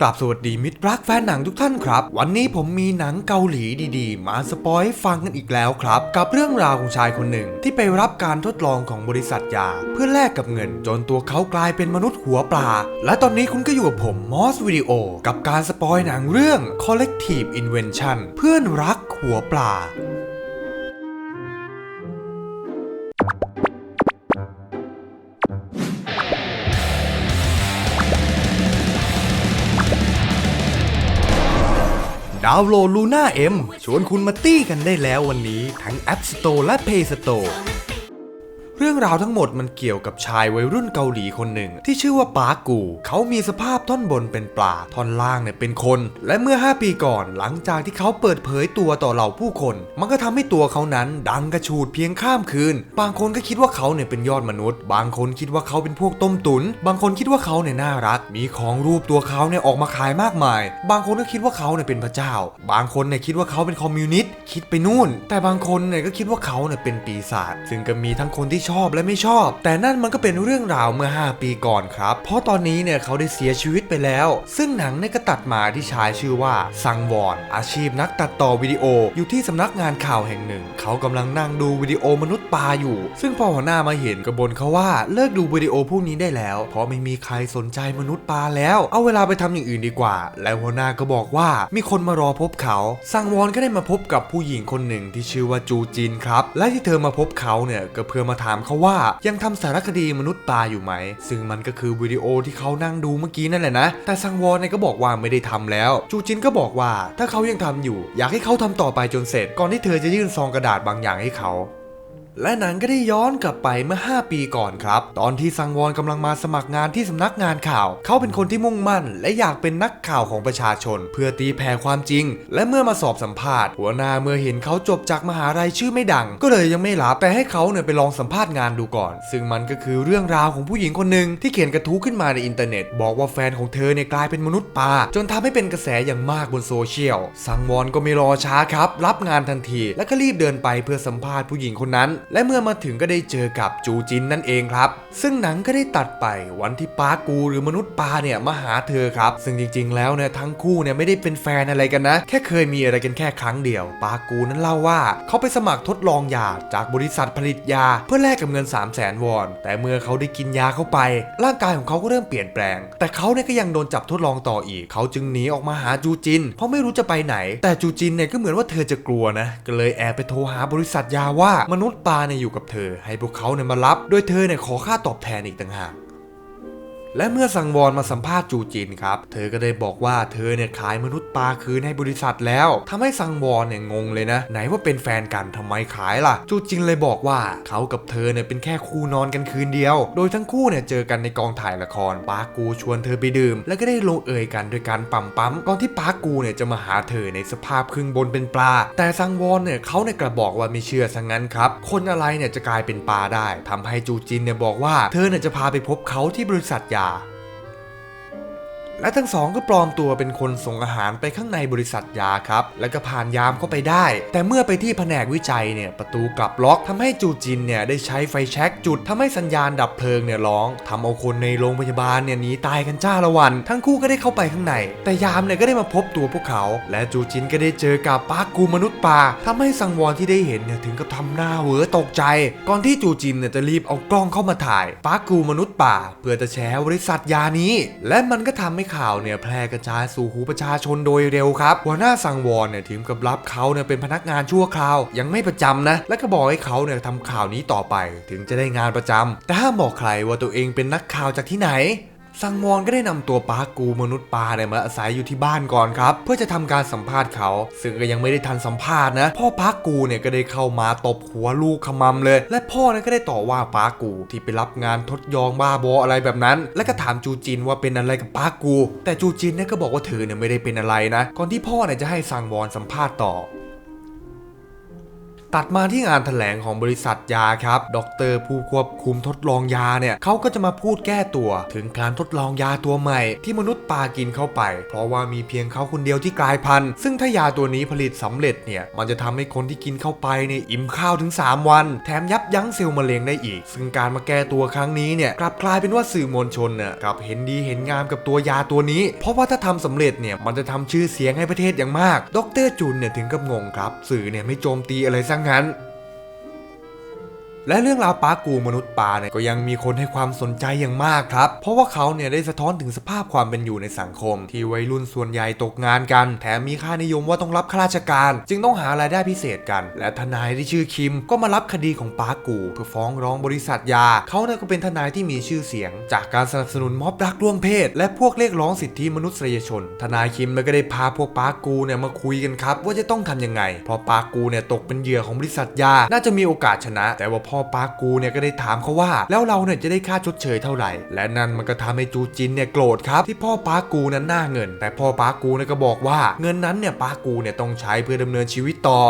กราบสวัสดีมิตรรักแฟนหนังทุกท่านครับ วันนี้ผมมีหนังเกาหลีดีๆ มาสปอยฟังกันอีกแล้วครับ กับเรื่องราวของชายคนหนึ่งที่ไปรับการทดลองของบริษัทยา เพื่อแลกกับเงินจนตัวเขากลายเป็นมนุษย์หัวปลา และตอนนี้คุณก็อยู่กับผมมอสวิดีโอกับการสปอยหนังเรื่อง Collective Invention เพื่อนรักหัวปลา ดาวน์โหลดลูน่าเอ็มชวนคุณมาตี้กันได้แล้ววันนี้ ทั้ง App Store และ Play Store รื่องราวทั้งหมดมันเกี่ยวกับชายวัยรุ่นเกาหลีคนหนึ่ง ที่ชื่อว่าปากู เขามีสภาพท่อนบนเป็นปลา ท่อนล่างเนี่ยเป็นคน และเมื่อ 5 ปีก่อนหลังจากที่เขาเปิดเผยตัวต่อเหล่าผู้คน มันก็ทำให้ตัวเขานั้นดังกระฉูดเพียงข้ามคืน บางคนก็คิดว่าเขาเนี่ยเป็นยอดมนุษย์ บางคนคิดว่าเขาเป็นพวกต้มตุน บางคนคิดว่าเขาเนี่ยน่ารัก มีของรูปตัวเขาเนี่ยออกมาขายมากมาย บางคนก็คิดว่าเขาเนี่ยเป็นพระเจ้า บางคนเนี่ยคิดว่าเขาเป็นคอมมิวนิสต์ คิดไปนู่น แต่บางคนเนี่ยก็คิดว่าเขาเนี่ยเป็นปีศาจซึ่งก็มีทั้งคนที่ชอบและไม่ชอบ แต่นั่นมันก็เป็นเรื่องราวเมื่อ 5 ปีก่อนครับ เพราะตอนนี้เนี่ยเขาได้เสียชีวิตไปแล้ว ซึ่งหนังเนี่ยก็ตัดมาที่ชายชื่อว่าซังวอนอาชีพนักตัดต่อวิดีโออยู่ที่สำนักงานข่าวแห่งหนึ่ง เขากำลังนั่งดูวิดีโอมนุษย์ปลาอยู่ ซึ่งพอหัวหน้ามาเห็นก็บ่นเขาว่าเลิกดูวิดีโอพวกนี้ได้แล้ว เพราะไม่มีใครสนใจมนุษย์ปลาแล้ว เอาเวลาไปทำอย่างอื่นดีกว่า แล้วหัวหน้าก็บอกว่ามีคนมารอพบเขาซังวอนก็ได้มาพบกับผผู้หญิงคนหนึ่งที่ชื่อว่าจูจินครับ และที่เธอมาพบเขาเนี่ยก็เพื่อมาถามเขาว่ายังทำสารคดีมนุษย์ปลาอยู่ไหม ซึ่งมันก็คือวิดีโอที่เขานั่งดูเมื่อกี้นั่นแหละนะ แต่ซังวอนเนี่ยก็บอกว่าไม่ได้ทำแล้ว จูจินก็บอกว่าถ้าเขายังทำอยู่ อยากให้เขาทำต่อไปจนเสร็จ ก่อนที่เธอจะยื่นซองกระดาษบางอย่างให้เขา และหนังก็ได้ย้อนกลับไปเมื่อ 5 ปีก่อนครับ ตอนที่ซังวอนกำลังมาสมัครงานที่สำนักงานข่าว เขาเป็นคนที่มุ่งมั่น และอยากเป็นนักข่าวของประชาชน เพื่อตีแผ่ความจริง และเมื่อมาสอบสัมภาษณ์ หัวหน้าเมื่อเห็นเขาจบจากมหาลัยชื่อไม่ดัง ก็เลยยังไม่รับแต่ให้เขาเนี่ยไปลองสัมภาษณ์งานดูก่อน ซึ่งมันก็คือเรื่องราวของผู้หญิงคนหนึ่งที่เขียนกระทู้ขึ้นมาในอินเทอร์เน็ต บอกว่าแฟนของเธอเนี่ยกลายเป็นมนุษย์ปลาจนทำให้เป็นกระแสอย่างมากบนโซเชียลซังวอนก็ไม่รอช้าครับ รับงานทันที และก็รีบเดินไปเพื่อสัมภาษณ์ผู้หญิงคนนั้นและเมื่อมาถึงก็ได้เจอกับจูจินนั่นเองครับ ซึ่งหนังก็ได้ตัดไปวันที่ปากูหรือมนุษย์ปลาเนี่ยมาหาเธอครับ ซึ่งจริง ๆ แล้วเนี่ยทั้งคู่เนี่ยไม่ได้เป็นแฟนอะไรกันนะ แค่เคยมีอะไรกันแค่ครั้งเดียว ปากูนั้นเล่าว่าเขาไปสมัครทดลองยาจากบริษัทผลิตยา เพื่อแลกกับเงิน 3 0 0แสนวอน แต่เมื่อเขาได้กินยาเข้าไป ร่างกายของเขาก็เริ่มเปลี่ยนแปลง แต่เขาเนี่ยก็ยังโดนจับทดลองต่ออีก เขาจึงหนีออกมาหาจูจิน เพราะไม่รู้จะไปไหน แต่จูจินเนี่ยก็เหมือนว่าเธอจะกลัวนะ ก็เลยแอบไปโทรหาบริษัทยาว่ามนุษย์ปลาาเนี่ยอยู่กับเธอ ให้พวกเขาเนี่ยมารับ โดยเธอเนี่ยขอค่าตอบแทนอีกต่างหาก และเมื่อสังวรมาสัมภาษณ์จูจินครับ เธอก็ได้บอกว่าเธอเนี่ยขายมนุษย์ปลาคืนให้บริษัทแล้วทำให้สังวรเนี่ยงงเลยนะ ไหนว่าเป็นแฟนกันทำไมขายล่ะ จูจินเลยบอกว่าเขากับเธอเนี่ยเป็นแค่คู่นอนกันคืนเดียว โดยทั้งคู่เนี่ยเจอกันในกองถ่ายละครปากูชวนเธอไปดื่ม แล้วก็ได้ลงเอยกันโดยการปั๊มปั๊มก่อนที่ปากูเนี่ยจะมาหาเธอในสภาพครึ่งบนเป็นปลา แต่สังวรเนี่ยเขาเนี่ยกระบอกว่าไม่เชื่อซะงั้นครับ คนอะไรเนี่ยจะกลายเป็นปลาได้ทำให้จูจินเนี่ยบอกว่าเธอเนี่ยจะพาไปพบเขาที่บริษัทยา 있다. และทั้งสองก็ปลอมตัวเป็นคนส่งอาหารไปข้างในบริษัทยาครับ แล้วก็ผ่านยามเข้าไปได้ แต่เมื่อไปที่แผนกวิจัยเนี่ยประตูกลับล็อกทำให้จูจินเนี่ยได้ใช้ไฟแช็กจุดทำให้สัญญาณดับเพลิงเนี่ยร้องทำเอาคนในโรงพยาบาลเนี่ยหนีตายกันจ้าละวัน ทั้งคู่ก็ได้เข้าไปข้างใน แต่ยามเนี่ยก็ได้มาพบตัวพวกเขา และจูจินก็ได้เจอกับปากูมนุษย์ปลาทำให้สังวรที่ได้เห็นเนี่ยถึงกับทำหน้าเหวอตกใจ ก่อนที่จูจินเนี่ยจะรีบเอากล้องเข้ามาถ่ายปากูมนุษย์ป่า เพื่อจะแชร์บริษัทยานี้ และมันก็ทำให้ข่าวเนี่ยแพร่กระจายสู่หูประชาชนโดยเร็วครับหัวหน้าสังวรเนี่ยถึงกับรับเขาเนี่ยเป็นพนักงานชั่วคราว ยังไม่ประจำนะ และก็บอกให้เขาเนี่ยทำข่าวนี้ต่อไป ถึงจะได้งานประจำแต่ห้ามบอกใครว่าตัวเองเป็นนักข่าวจากที่ไหน สังวรก็ได้นำตัวปากูมนุษย์ปลาเนี่ยมาอาศัยอยู่ที่บ้านก่อนครับ เพื่อจะทำการสัมภาษณ์เขา ซึ่งก็ยังไม่ได้ทันสัมภาษณ์นะ พ่อปากูเนี่ยก็ได้เข้ามาตบหัวลูกขมำเลย และพ่อเนี่ยก็ได้ต่อว่าปากูที่ไปรับงานทดยองบ้าบออะไรแบบนั้น และก็ถามจูจินว่าเป็นอะไรกับปากู แต่จูจินเนี่ยก็บอกว่าเธอเนี่ยไม่ได้เป็นอะไรนะ ก่อนที่พ่อเนี่ยจะให้สังวรสัมภาษณ์ต่อ ตัดมาที่งานแถลงของบริษัทยาครับ ดรผู้ควบคุมทดลองยาเนี่ยเขาก็จะมาพูดแก้ตัว ถึงการทดลองยาตัวใหม่ ที่มนุษย์ปากินเข้าไป เพราะว่ามีเพียงเขาคนเดียวที่กลายพันธุ์ ซึ่งถ้ายาตัวนี้ผลิตสำเร็จเนี่ย มันจะทำให้คนที่กินเข้าไปเนี่ยอิ่มข้าวถึง 3 วัน แถมยับยั้งเซลล์มะเร็งได้อีก ซึ่งการมาแก้ตัวครั้งนี้เนี่ยกลับกลายเป็นว่าสื่อมวลชนเนี่ยกลับเห็นดีเห็นงามกับตัวยาตัวนี้ เพราะว่าถ้าทำสำเร็จเนี่ยมันจะทำชื่อเสียงให้ประเทศอย่างมาก ดรจุนเนี่ยถึงกับงงครับ สื่อเนี่ยไม่โจมตีอะไรซะงงั้น และเรื่องราวปากูมนุษย์ป่าเนี่ยก็ยังมีคนให้ความสนใจอย่างมากครับ เพราะว่าเขาเนี่ยได้สะท้อนถึงสภาพความเป็นอยู่ในสังคม ที่วัยรุ่นส่วนใหญ่ตกงานกัน แถมมีค่านิยมว่าต้องรับข้าราชการ จึงต้องหารายได้พิเศษกัน และทนายที่ชื่อคิม ก็มารับคดีของปากูเพื่อฟ้องร้องบริษัทยา เขาเนี่ยก็เป็นทนายที่มีชื่อเสียง จากการสนับสนุนม็อบรักร่วมเพศ และพวกเรียกร้องสิทธิมนุษยชน ทนายคิมเนี่ยก็ได้พาพวกปากูเนี่ยมาคุยกันครับว่าจะต้องทำยังไง เพราะปากูเนี่ยตกเป็นเหยื่อของบริษัทยา น่าจะมีโอกาสชนะ แต่ว่าพพ่อปากูเนี่ยก็ได้ถามเขาว่า แล้วเราเนี่ยจะได้ค่าชดเชยเท่าไหร่ และนั่นมันก็ทำให้จูจินเนี่ยโกรธครับที่พ่อปากูนั้นหน้าเงิน แต่พ่อปากูเนี่ยก็บอกว่าเงินนั้นเนี่ยปากูเนี่ยต้องใช้เพื่อดำเนินชีวิตต่อ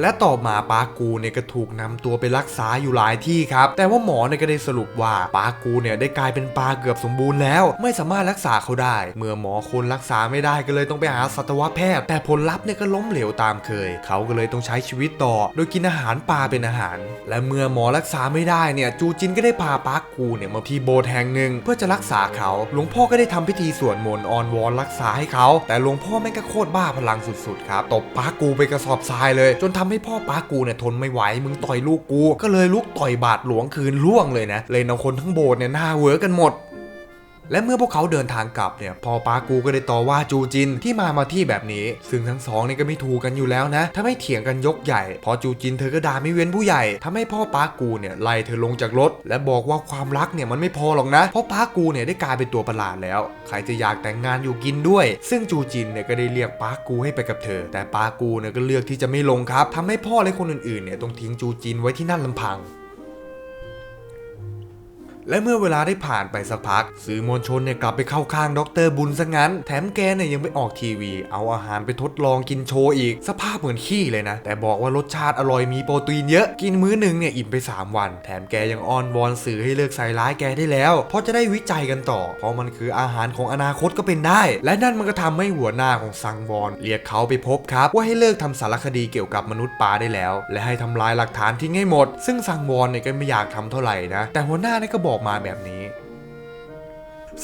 และต่อมาปากูเนี่ยก็ถูกนำตัวไปรักษาอยู่หลายที่ครับ แต่ว่าหมอเนี่ยก็ได้สรุปว่าปากูเนี่ยได้กลายเป็นปลาเกือบสมบูรณ์แล้ว ไม่สามารถรักษาเขาได้ เมื่อหมอคนรักษาไม่ได้ก็เลยต้องไปหาสัตวแพทย์ แต่ผลลัพธ์เนี่ยก็ล้มเหลวตามเคย เขาก็เลยต้องใช้ชีวิตต่อ โดยกินอาหารปลาเป็นอาหาร และเมื่อหมอรักษาไม่ได้เนี่ยจูจินก็ได้พาปากูเนี่ยมาที่โบสถ์แห่งหนึ่งเพื่อจะรักษาเขา หลวงพ่อก็ได้ทำพิธีสวดมนต์ออนวอนรักษาให้เขา แต่หลวงพ่อแม่งก็โคตรบ้าพลังสุดๆครับตบปากูไปกระสอบทรายเลย จนทำให้พ่อปากูเนี่ยทนไม่ไหวมึงต่อยลูกกู ก็เลยลุกต่อยบาดหลวงคืนล่วงเลยนะ เลยเอาคนทั้งโบสถ์เนี่ยหน้าเวอกันหมด และเมื่อพวกเขาเดินทางกลับเนี่ยพอปากูก็ได้ต่อว่าจูจินที่มามาที่แบบนี้ ซึ่งทั้งสองนี่ก็ไม่ถูกกันอยู่แล้วนะถ้าไม่เถียงกันยกใหญ่ พอจูจินเธอก็ด่าไม่เว้นผู้ใหญ่ทำให้พ่อปากูเนี่ยไล่เธอลงจากรถ และบอกว่าความรักเนี่ยมันไม่พอหรอกนะ เพราะปากูเนี่ยได้กลายเป็นตัวประหลาดแล้ว ใครจะอยากแต่งงานอยู่กินด้วย ซึ่งจูจินเนี่ยก็ได้เรียกปากูให้ไปกับเธอ แต่ปากูเนี่ยก็เลือกที่จะไม่ลงครับทำให้พ่อและคนอื่นๆเนี่ยต้องทิ้งจูจินไว้ที่นั่นลำพัง และเมื่อเวลาได้ผ่านไปสักพัก สื่อมวลชนเนี่ยกลับไปเข้าข้างดรบุญซะงั้น แถมแกเนี่ยยังไปออกทีวี เอาอาหารไปทดลองกินโชว์อีก สภาพเหมือนขี้เลยนะ แต่บอกว่ารสชาติอร่อยมีโปรตีนเยอะ กินมื้อหนึ่งเนี่ยอิ่มไป 3 วัน แถมแกยังอ้อนวอนสื่อให้เลิกใส่ร้ายแกได้แล้ว เพราะจะได้วิจัยกันต่อ เพราะมันคืออาหารของอนาคตก็เป็นได้ และนั่นมันก็ทำให้หัวหน้าของซังวอนเรียกเขาไปพบครับ ว่าให้เลิกทำสารคดีเกี่ยวกับมนุษย์ปลาได้แล้ว และให้ทำลายหลักฐานทิ้งให้หมด ซึ่งซังวอนเนี่ยก็ไม่อยากทำเท่าไหร่นะ แต่หัวหน้าเนี่ยก็บอกมาแบบนี้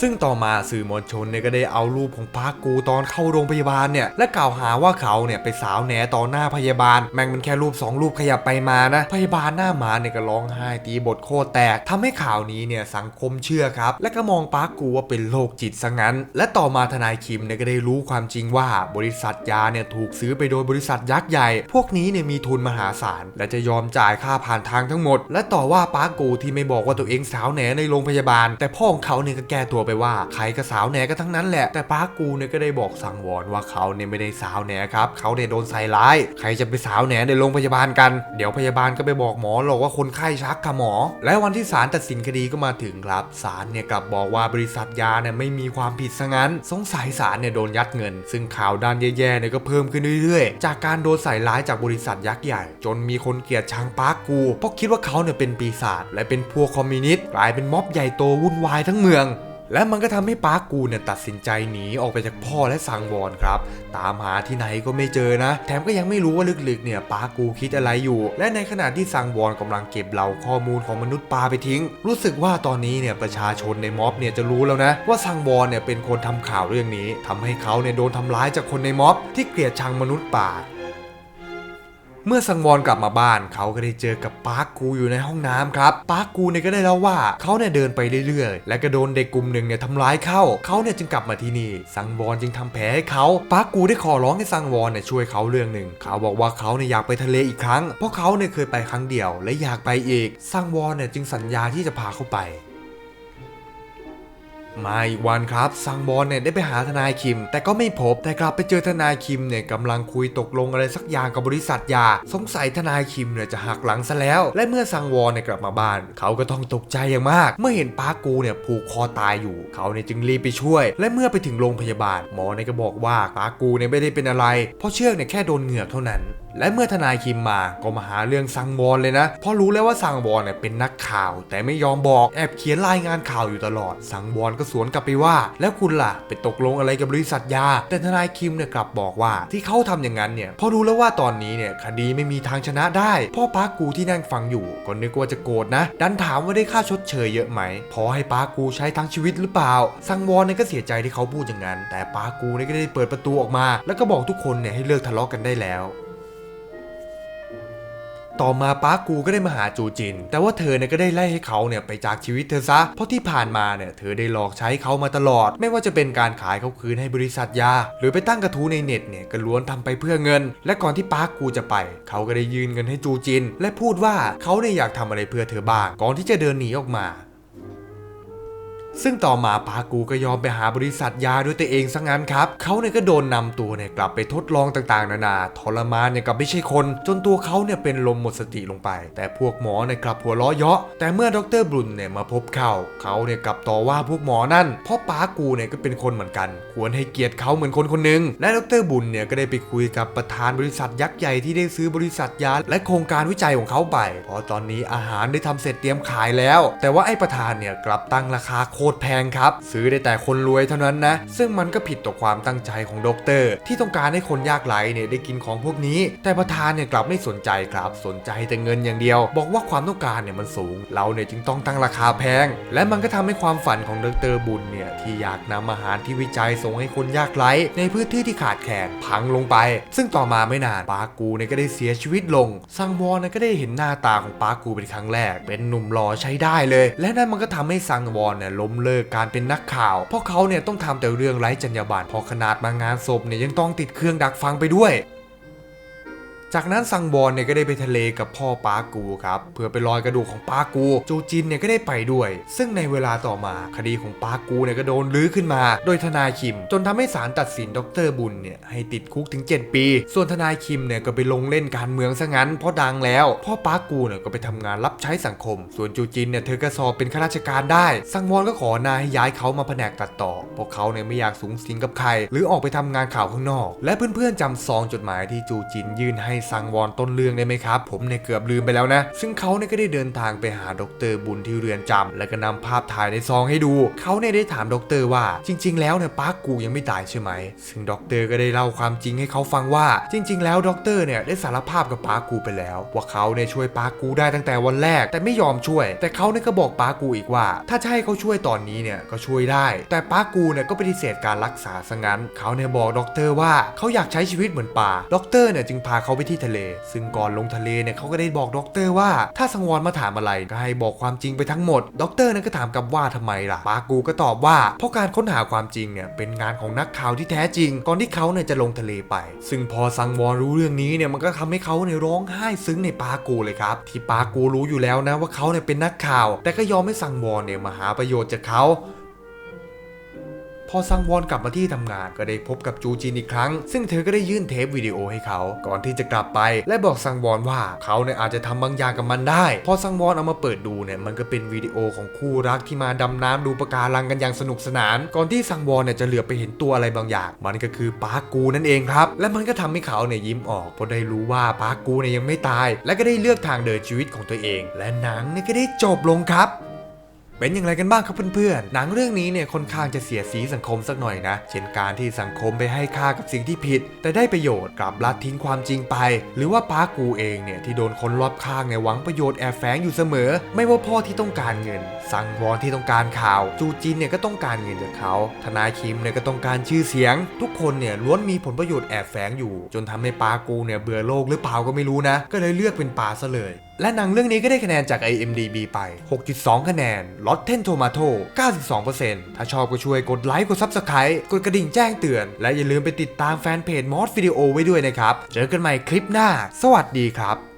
ซึ่งต่อมาสื่อมวลชนเนี่ยก็ได้เอารูปของปากูตอนเข้าโรงพยาบาลเนี่ยและกล่าวหาว่าเขาเนี่ยไปสาวแหนต่อหน้าพยาบาล แม่งมันแค่รูป 2 รูปขยับไปมานะ พยาบาลหน้าหมาเนี่ยก็ร้องไห้ตีบทโคตรแตกทำให้ข่าวนี้เนี่ยสังคมเชื่อครับ และก็มองปากูว่าเป็นโรคจิตซะงั้น และต่อมาทนายคิมเนี่ยก็ได้รู้ความจริงว่าบริษัทยาเนี่ยถูกซื้อไปโดยบริษัทยักษ์ใหญ่ พวกนี้เนี่ยมีทุนมหาศาล และจะยอมจ่ายค่าผ่านทางทั้งหมด และต่อว่าปากูที่ไม่บอกว่าตัวเองสาวแหนในโรงพยาบาล แต่พ่อของเขาเนี่ยก็แก้ตัวไปว่าใครก็สาวแหนก็ทั้งนั้นแหละ แต่ปากูเนี่ยก็ได้บอกสั่งวอนว่าเขาเนี่ยไม่ได้สาวแหนครับเขาเนี่ยโดนใส่ร้าย ใครจะไปสาวแหนในโรงพยาบาลกัน เดี๋ยวพยาบาลก็ไปบอกหมอหรอกว่าคนไข้ชักค่ะหมอ และวันที่ศาลตัดสินคดีก็มาถึงครับศาลเนี่ยกลับบอกว่าบริษัทยาเนี่ยไม่มีความผิดซะงั้น สงสัยศาลเนี่ยโดนยัดเงิน ซึ่งข่าวด้านแย่ๆเนี่ยก็เพิ่มขึ้นเรื่อยๆ จากการโดนใส่ร้ายจากบริษัทยักษ์ใหญ่ จนมีคนเกลียดชังปากูเพราะคิดว่าเขาเนี่ยเป็นปีศาจและเป็นพวกคอมมิวนิสต์กลายเป็นม็อบใหญ่โตวุ่นวายทั้งเมือง และมันก็ทำให้ปาร์กูเนี่ยตัดสินใจหนีออกไปจากพ่อและสังวรครับ ตามหาที่ไหนก็ไม่เจอนะ แถมก็ยังไม่รู้ว่าลึกๆเนี่ยปาร์กูคิดอะไรอยู่ และในขณะที่สังวรกำลังเก็บเหล่าข้อมูลของมนุษย์ปลาไปทิ้ง รู้สึกว่าตอนนี้เนี่ยประชาชนในม็อบเนี่ยจะรู้แล้วนะ ว่าสังวรเนี่ยเป็นคนทำข่าวเรื่องนี้ทำให้เขาเนี่ยโดนทำร้ายจากคนในม็อบ ที่เกลียดชังมนุษย์ป่า เมื่อสังวรกลับมาบ้าน เขาก็ได้เจอกับปาร์คกูอยู่ในห้องน้ำครับปาร์คกูเนี่ยก็ได้เล่าว่าเขาเนี่ยเดินไปเรื่อยๆ และก็โดนเด็กกลุ่มหนึ่งเนี่ยทำร้ายเข้าเขาเนี่ยจึงกลับมาที่นี่ สังวรจึงทำแผลให้เขาปาร์คกูได้ขอร้องให้สังวรเนี่ยช่วยเขาเรื่องหนึ่งเขาบอกว่าเขาเนี่ยอยากไปทะเลอีกครั้งเพราะเขาเนี่ยเคยไปครั้งเดียว และอยากไปอีกสังวรเนี่ยจึงสัญญาที่จะพาเขาไป มาอีกวันครับซังบอลเนี่ยได้ไปหาทนายคิม แต่ก็ไม่พบแต่กลับไปเจอทนายคิมเนี่ยกำลังคุยตกลงอะไรสักอย่างกับบริษัทยา สงสัยทนายคิมเนี่ยจะหักหลังซะแล้ว และเมื่อซังวอลเนี่ยกลับมาบ้าน เขาก็ต้องตกใจอย่างมาก เมื่อเห็นปากูเนี่ยผูกคอตายอยู่ เขาเนี่ยจึงรีบไปช่วย และเมื่อไปถึงโรงพยาบาล หมอเนี่ยก็บอกว่าปากูเนี่ยไม่ได้เป็นอะไร เพราะเชือกเนี่ยแค่โดนเหงือกเท่านั้น และเมื่อทนายคิมมาก็มาหาเรื่องซังวอนเลยนะ เพราะรู้แล้วว่าซังวอนเนี่ยเป็นนักข่าว แต่ไม่ยอมบอกแอบเขียนรายงานข่าวอยู่ตลอด ซังวอนก็สวนกลับไปว่า แล้วคุณล่ะไปตกลงอะไรกับบริษัทยา แต่ทนายคิมเนี่ยกลับบอกว่าที่เขาทำอย่างนั้นเนี่ยเพราะรู้แล้วว่าตอนนี้เนี่ยคดีไม่มีทางชนะได้ พ่อปากูที่นั่งฟังอยู่ก็นึกว่าจะโกรธนะ ดันถามว่าได้ค่าชดเชยเยอะไหม พอให้ปากูใช้ทั้งชีวิตหรือเปล่า ซังวอนเนี่ยก็เสียใจที่เขาพูดอย่างนั้น แต่ปากูเนี่ยก็ได้เปิดประตูออกมา แล้วก็บอกทุกคนเนี่ยให้เลิกทะเลาะกันได้แล้ว ต่อมาป้ากูก็ได้มาหาจูจิน แต่ว่าเธอเนี่ยก็ได้ไล่ให้เขาเนี่ยไปจากชีวิตเธอซะ เพราะที่ผ่านมาเนี่ยเธอได้หลอกใช้เขามาตลอด ไม่ว่าจะเป็นการขายเขาคืนให้บริษัทยา หรือไปตั้งกระทู้ในเน็ตเนี่ยก็ล้วนทำไปเพื่อเงิน และก่อนที่ป้ากูจะไป เขาก็ได้ยืนเงินให้จูจิน และพูดว่าเขาเนี่ยอยากทำอะไรเพื่อเธอบ้าง ก่อนที่จะเดินหนีออกมา ซึ่งต่อมาปากูก็ยอมไปหาบริษัทยาด้วยตัวเองซะงั้นครับ เขาเนี่ยก็โดนนำตัวเนี่ยกลับไปทดลองต่างๆ นานาทรมานเนี่ยกับไม่ใช่คน จนตัวเขาเนี่ยเป็นลมหมดสติลงไป แต่พวกหมอเนี่ยกลับหัวล้อเยาะ แต่เมื่อดรบรุนเนี่ยมาพบเขาเขาเนี่ยกลับต่อว่าพวกหมอนั่น เพราะปากูเนี่ยก็เป็นคนเหมือนกัน ควรให้เกียรติเขาเหมือนคนคนหนึ่งและดรบุญเนี่ยก็ได้ไปคุยกับประธานบริษัทยักษ์ใหญ่ที่ได้ซื้อบริษัทยาและโครงการวิจัยของเขาไป เพราะตอนนี้อาหารได้ทำเสร็จเตรียมขายแล้ว แต่ว่าไอ้ประธานเนี่ยกลับตั้งราคาโคตรแพงครับ ซื้อได้แต่คนรวยเท่านั้นนะ ซึ่งมันก็ผิดต่อความตั้งใจของด็อกเตอร์ ที่ต้องการให้คนยากไร้เนี่ยได้กินของพวกนี้ แต่ประธานเนี่ยกลับไม่สนใจครับ สนใจแต่เงินอย่างเดียว บอกว่าความต้องการเนี่ยมันสูง เราเนี่ยจึงต้องตั้งราคาแพง และมันก็ทำให้ความฝันของด็อกเตอร์บุญเนี่ยที่อยากนำอาหารที่วิจัยส่งให้คนยากไร้ ในพื้นที่ที่ขาดแคลนพังลงไป ซึ่งต่อมาไม่นานปากูเนี่ยก็ได้เสียชีวิตลงซังวอนเนี่ยก็ได้เห็นหน้าตาของปากูเป็นครั้งแรก เป็นหนุ่มหล่อใช้ได้เลย และนั่นมันก็ทำให้ซังวอนเนี่ยล้มเลิกการเป็นนักข่าว เพราะเขาเนี่ยต้องทำแต่เรื่องไร้จรรยาบรรณพอขนาดมางานศพเนี่ยยังต้องติดเครื่องดักฟังไปด้วย จากนั้นซังบอนเนี่ยก็ได้ไปทะเลกับพ่อปากูครับเพื่อไปลอยกระดูกของปากูจูจินเนี่ยก็ได้ไปด้วย ซึ่งในเวลาต่อมาคดีของปากูเนี่ยก็โดนลื้อขึ้นมา โดยทนายคิม จนทำให้ศาลตัดสินดรบุญเนี่ยให้ติดคุกถึง 7 ปี ส่วนทนายคิมเนี่ยก็ไปลงเล่นการเมืองซะงั้นเพราะดังแล้ว พ่อปากูเนี่ยก็ไปทำงานรับใช้สังคม ส่วนจูจินเนี่ยเธอก็สอบเป็นข้าราชการได้ซังวอนก็ขอนายให้ย้ายเขามาแผนกตัดต่อเพราะเขาเนี่ยไม่อยากสูงสิงกับใคร หรือออกไปทำงานข่าวข้างนอก และเพื่อนๆจำซองจดหมายที่จูจินยื่นให้ซังวอนต้นเรื่องได้ไหมครับ ผมเนี่ยเกือบลืมไปแล้วนะ ซึ่งเขาเนี่ยก็ได้เดินทางไปหาดรบุญที่เรือนจำและก็นำภาพถ่ายในซองให้ดู เขาเนี่ยได้ถามดรว่าจริง ๆ แล้วเนี่ยปาร์คกูยังไม่ตายใช่ไหม ซึ่งดรก็ได้เล่าความจริงให้เขาฟังว่า จริง ๆ แล้วดรเนี่ยได้สารภาพกับปาร์คกูไปแล้ว ว่าเขาเนี่ยช่วยปาร์คกูได้ตั้งแต่วันแรก แต่ไม่ยอมช่วย แต่เขาเนี่ยก็บอกปาร์คกูอีกว่า ถ้าจะให้เขาช่วยตอนนี้เนี่ยก็ช่วยได้ แต่ปาร์คกูเนี่ยก็ปฏิเสธการรักษาซะงั้น เขาเนี่ยบอกดรว่าเขาอยากใช้ชีวิตเหมือนป่าดรเนี่ยจึงพาเขาไปที่ทะเล ซึ่งก่อนลงทะเลเนี่ยเขาก็ได้บอกด็อกเตอร์ว่า ถ้าสังวรมาถามอะไรก็ให้บอกความจริงไปทั้งหมดด็อกเตอร์นั้นก็ถามกลับว่าทำไมล่ะปากูก็ตอบว่าเพราะการค้นหาความจริงเนี่ยเป็นงานของนักข่าวที่แท้จริง ก่อนที่เขาเนี่ยจะลงทะเลไป ซึ่งพอสังวรรู้เรื่องนี้เนี่ยมันก็ทำให้เขาเนี่ยร้องไห้ซึ้งในปากูเลยครับที่ปากูรู้อยู่แล้วนะว่าเขาเนี่ยเป็นนักข่าว แต่ก็ยอมให้สังวรเนี่ยมาหาประโยชน์จากเขา อซังวอนกลับมาที่ทำงาน ก็ได้พบกับจูจินอีกครั้ง ซึ่งเธอก็ได้ยื่นเทปวิดีโอให้เขา ก่อนที่จะกลับไป และบอกซังวอนว่าเขาเนี่ยอาจจะทำบางอย่างกับมันได้ พอซังวอนเอามาเปิดดูเนี่ยมันก็เป็นวิดีโอของคู่รักที่มาดำน้ำดูปะการังกันอย่างสนุกสนาน ก่อนที่ซังวอนเนี่ยจะเหลือไปเห็นตัวอะไรบางอย่าง มันก็คือปากูนั่นเองครับ และมันก็ทำให้เขาเนี่ยยิ้มออกเพราะได้รู้ว่าปากูเนี่ยยังไม่ตาย และก็ได้เลือกทางเดินชีวิตของตัวเอง และหนังเนี่ยก็ได้จบลงครับ เป็นอย่างไรกันบ้างครับเพื่อนๆ หนังเรื่องนี้เนี่ยค่อนข้างจะเสียสีสังคมสักหน่อยนะ เช่นการที่สังคมไปให้ค่ากับสิ่งที่ผิด แต่ได้ประโยชน์กลับละทิ้งความจริงไป หรือว่าป้ากูเองเนี่ยที่โดนคนรอบข้างเนี่ยหวังประโยชน์แอบแฝงอยู่เสมอ ไม่ว่าพ่อที่ต้องการเงิน สังวรที่ต้องการข่าว จูจินเนี่ยก็ต้องการเงินจากเขา ทนายคิมเนี่ยก็ต้องการชื่อเสียง ทุกคนเนี่ยล้วนมีผลประโยชน์แอบแฝงอยู่ จนทำให้ป้ากูเนี่ยเบื่อโลกหรือเปล่าก็ไม่รู้นะ ก็เลยเลือกเป็นป่าซะเลยและหนังเรื่องนี้ก็ได้คะแนนจาก IMDB ไป 6.2 คะแนน Rotten Tomato 92%ถ้าชอบก็ช่วยกดไลค์กด Subscribe กดกระดิ่งแจ้งเตือน และอย่าลืมไปติดตามแฟนเพจมอสวิดีโอไว้ด้วยนะครับ เจอกันใหม่คลิปหน้า สวัสดีครับ